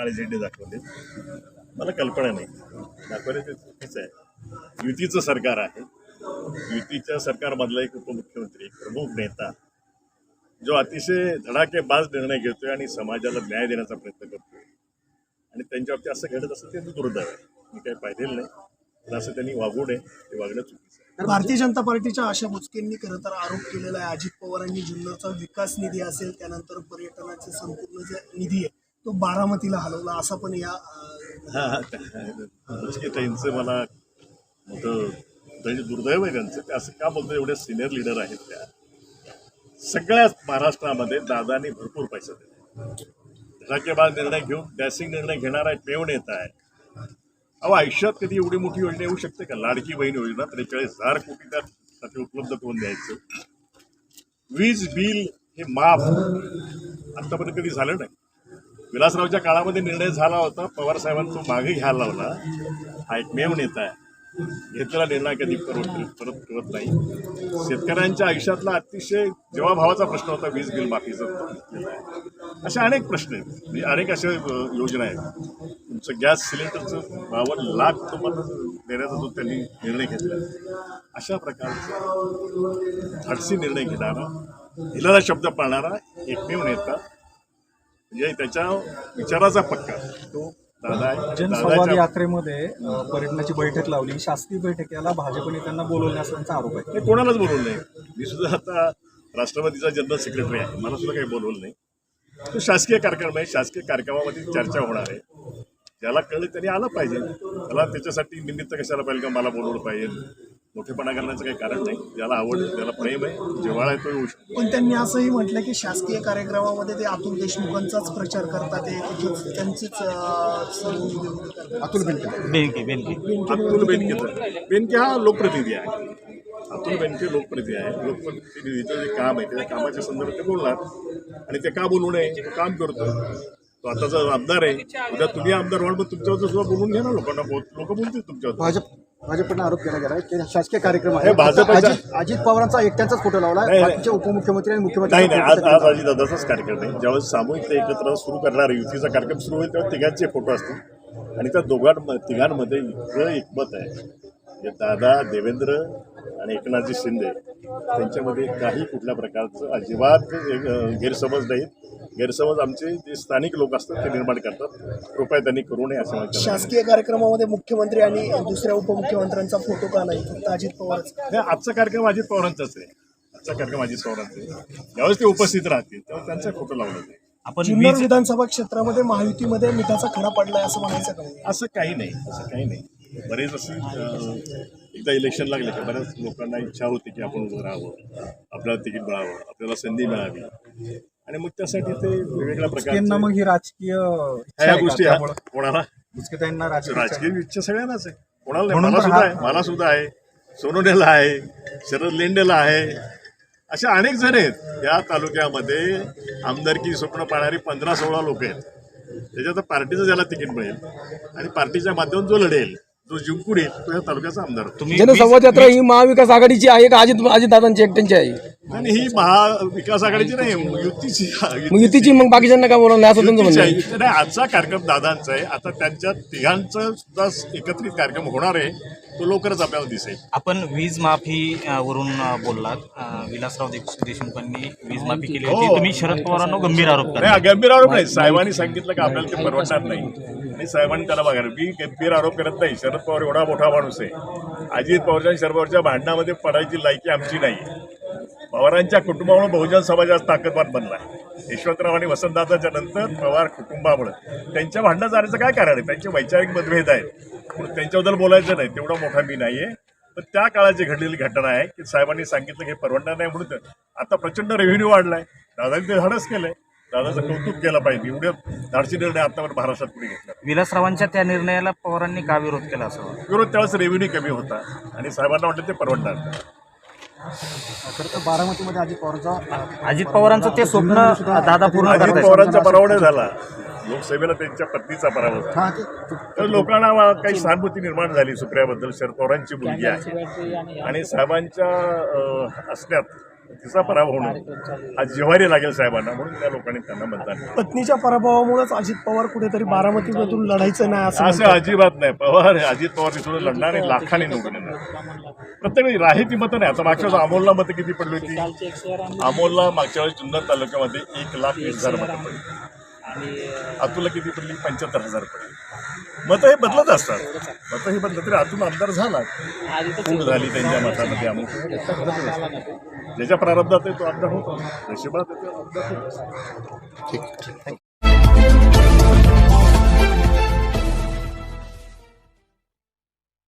काळे झेंडे दाखवले. मला कल्पना नाही. दाखवले ते चुकीचं आहे. युतीचं सरकार आहे. युतीच्या सरकारमधला एक उपमुख्यमंत्री प्रमुख नेता जो अतिशय धडाकेबाज निर्णय घेतोय आणि समाजाला न्याय देण्याचा प्रयत्न करतोय. आणि त्यांच्या बाबतीत असं घडत असं ते दुर्दैव आहे. मी काही पाहिलेलं नाही पण असं त्यांनी वागू नये ते वागणं चुकीचं आहे. भारतीय जनता पार्टीच्या आशा मुचकींनी खरं तर आरोप केलेला आहे. अजित पवारांनी जिल्ह्याचा विकास निधी असेल त्यानंतर पर्यटनाचे संपूर्ण जे निधी आहे तो बारामतीला हलवला असा पण या त्यांचं मला मोठं दुर्दैव आहे त्यांचं. ते असं का बोलतो एवढे सिनियर लिडर आहेत त्या. सगळ्याच महाराष्ट्रामध्ये दादानी भरपूर पैसा दिला. धडाकेबाज निर्णय घेऊन डॅसिंग निर्णय घेणारा एकमेव नेता आहे. अहो आयुष्यात कधी एवढी मोठी योजना येऊ शकते का? लाडकी बहीण योजना त्रेचाळीस हजार कोटी त्यासाठी उपलब्ध करून द्यायचं. वीज बिल हे माफ. आतापर्यंत कधी झालं नाही. विलासरावच्या काळामध्ये निर्णय झाला होता. पवार साहेबांचा तो मागे घ्यायला लावला. हा एकमेव नेता आहे. घेतलेला निर्णय कधी परत परत करत नाही. शेतकऱ्यांच्या आयुष्यातला अतिशय जेव्हा भावाचा प्रश्न होता वीज बिल माफीचा आहे असे अनेक प्रश्न आहेत. म्हणजे अनेक अशा योजना आहेत. तुमचं गॅस सिलेंडरचं बावन्न लाख तुम्हाला देण्याचा जो त्यांनी निर्णय घेतला अशा प्रकारचा धाडसी निर्णय घेणारा दिलेला शब्द पाळणारा एकमेव नेता म्हणजे त्याच्या विचाराचा पक्का. तो दादा आहे. जनसंवाद यात्रेमध्ये पर्यटनाची बैठक लावली. शासकीय बैठक याला भाजपने त्यांना बोलवण्याचा त्यांचा आरोप आहे. हे कोणालाच बोलवलं नाही. मी सुद्धा आता राष्ट्रवादीचा जनरल सेक्रेटरी आहे. मला सुद्धा काही बोलवलं नाही. तो शासकीय कार्यक्रम आहे. शासकीय कार्यक्रमामध्ये चर्चा होणार आहे. ज्याला कळलं त्यांनी आलं पाहिजे. त्याला त्याच्यासाठी निमित्त कशाला पाहिजे का? मला बोलवलं पाहिजे. मोठेपणा करण्याचं काही कारण नाही. ज्याला आवड ज्याला प्रेम आहे जिव्हाळा आहे तो येऊ शकतो. पण त्यांनी असंही म्हटलं की शासकीय कार्यक्रमामध्ये ते अतुल देशमुखांचाच प्रचार करतात. ते त्यांचीच. अतुल बेनके. बेनके बेनके. अतुल बेनके बेनके हा लोकप्रतिनिधी आहे. अतुल बेनके लोकप्रतिनिधी आहे. लोकप्रतिनिधीचं जे काम आहे त्या कामाच्या संदर्भात ते बोलणार. आणि ते का बोलू नये तो काम करतो. तो आताचा आमदार आहे उद्या तुम्ही आमदार व्हाल मग तुमच्यावर सुद्धा बोलून घ्या ना लोकांना. लोक बोलतील तुमच्यावर. भाजप भाजपनं आरोप केला गेला आहे की शासकीय कार्यक्रम आहे. भाजपच्या- अजित अजित पवारांचा एकट्याचाच फोटो लावला नाही, नाही. बाकीचे उपमुख्यमंत्री आणि मुख्यमंत्री नाही नाही. आज आज अजितदादाचाच कार्यक्रम आहे. ज्यावेळेस सामूहिक ते एकत्र सुरू करणार आहे, युतीचा कार्यक्रम सुरू होईल तेव्हा तिघांचे फोटो असतील. आणि त्या दोघां तिघांमध्ये इतकं एकमत आहे म्हणजे दादा देवेंद्र आणि एकनाथजी शिंदे त्यांच्यामध्ये काही कुठल्या प्रकारचं अजिबात अं, गैरसमज नाहीत. गैरसमज आमचे जे स्थानिक लोक असतात ते निर्माण करतात. कृपया त्यांनी करू नये असं आहे. शासकीय कार्यक्रमामध्ये मुख्यमंत्री आणि दुसऱ्या उपमुख्यमंत्र्यांचा फोटो का नाही? फक्त अजित पवारच. नाही, आजचा कार्यक्रम अजित पवारांचाच आहे. आजचा कार्यक्रम अजित पवारांचा आहे. ज्यावेळेस ते उपस्थित राहतील तेव्हा त्यांचा फोटो लावला जाईल. आपण जुन्नर विधानसभा क्षेत्रामध्ये महायुतीमध्ये मिठाचा खडा पडलाय असं म्हणायचं का? नाही? असं काही नाही असं काही नाही. बरेच असे एकदा इलेक्शन लागले की बऱ्याच लोकांना इच्छा होती की आपण उभं राहावं आपल्याला तिकीट मिळावं आपल्याला संधी मिळावी. आणि मग त्यासाठी ते वेगवेगळ्या मग ही राजकीय ह्या? गोष्टी कोणाला? राजकीय इच्छा आहे. राजकीय इच्छा सगळ्यांनाच आहे. कोणाला नाही? म्हणून मला सुद्धा हा- आहे. मला सुद्धा आहे. सोनवणेला आहे शरद लेंडेला आहे. अशा अनेक जण आहेत. या तालुक्यामध्ये आमदारकी स्वप्न पाहणारी पंधरा सोळा लोक आहेत. त्याच्यात पार्टीचं ज्याला तिकीट मिळेल आणि पार्टीच्या माध्यमातून जो लढेल जो जिंकून येईल तो या तालुक्याचा आमदार होतो. तुम्ही जनसंवाद यात्रा ही महाविकास आघाडीची आहे का? अजित अजितदादांची एकट्यांची आहे? आणि ही महाविकास आघाडीची नाही युतीची मग युतीची. मग बाकीच्यांना का बोलवलं नाही? असं त्यांचं युतीची म्हणणं आहे. आहे. युती- नाही आजचा कार्यक्रम दादांचा आहे. आता त्यांच्या तिघांचा सुद्धा एकत्रित कार्यक्रम होणार आहे. तो लवकरच आपल्याला दिसेल. आपण वीज माफी अ, वरून अ, बोललात. अ, विलासराव देश- देशमुखांनी वीज माफी केली होती. हो. तुम्ही शरद पवारांना गंभीर आरोप करा नाही गंभीर आरोप नाही. साहेबांनी सांगितलं की आपल्याला ते परवडणार नाही. आणि साहेबांनी त्याला बघा मी गंभीर आरोप करत नाही. शरद पवार एवढा मोठा माणूस आहे. अजित पवारच्या आणि शरद पवारच्या भांडणामध्ये पडायची लायकी आमची नाही. पवारांच्या कुटुंबामुळे बहुजन समाज आज ताकदवान बनला यशवंतराव आणि वसंतदादाच्या नंतर पवार कुटुंबामुळे. त्यांच्या भांडणं जाण्याचं काय कारण आहे? त्यांचे वैचारिक मतभेद आहेत. पण त्यांच्याबद्दल बोलायचं नाही तेवढा मोठा मी नाही आहे पण त्या काळाची घडलेली घटना आहे की साहेबांनी सांगितलं की हे परवडणार नाही म्हणून आता प्रचंड रेव्हेन्यू वाढलाय. दादांनी ते धाडस केलंय. दादाचं कौतुक केलं पाहिजे. एवढे धाडसी निर्णय आतावर महाराष्ट्रात पुढे घेतला. विलासरावांच्या त्या निर्णयाला पवारांनी का विरोध केला असावा विरोध त्यावेळेस रेव्हेन्यू कमी होता. आणि साहेबांना वाटलं ते परवडणार. खरं तर बारामतीमध्ये अजित पवारांचा अजित पवारांचं ते स्वप्न दादा पूर्ण अजित करतायत. पवारांचा पराभव झाला. लोकसभेला त्यांच्या पत्नीचा पराभव झाला. हा ते तर लोकांना वा- काही सहानुभूती निर्माण झाली सुप्रियाबद्दल शरद पवारांची मुलगी आहे. आणि साहेबांच्या अं, असण्यात तिचा पराभव होणं हा जिव्हारी लागेल साहेबांना म्हणून त्या लोकांनी त्यांना मतदान. पत्नीच्या पराभवामुळेच अजित पवार कुठेतरी बारामतीमधून लढायचं नाही असं असं अजिबात नाही. पवार अजित पवार तिथून लढणार आणि लाखांनी निवडून येणार. प्रत्येक वेळी राही ती मतं नाही. आता मागच्या वेळेस अमोलला मतं किती पडली होती? अमोलला मागच्या वेळेस जुन्नर तालुक्यामध्ये एक लाख वीस हजार मतं पडली. अतुलला किती पडली? पंच्याहत्तर हजार पडली. मतं हे बदलत असतात. मतं हे बदलत तरी अतुल आमदार झाला. फूट झाली त्यांच्या मतामध्ये अमुक ज्याच्या प्रारब्धात आहे तो अपघात होतो. नशिबात आहे तो आमदार होतो.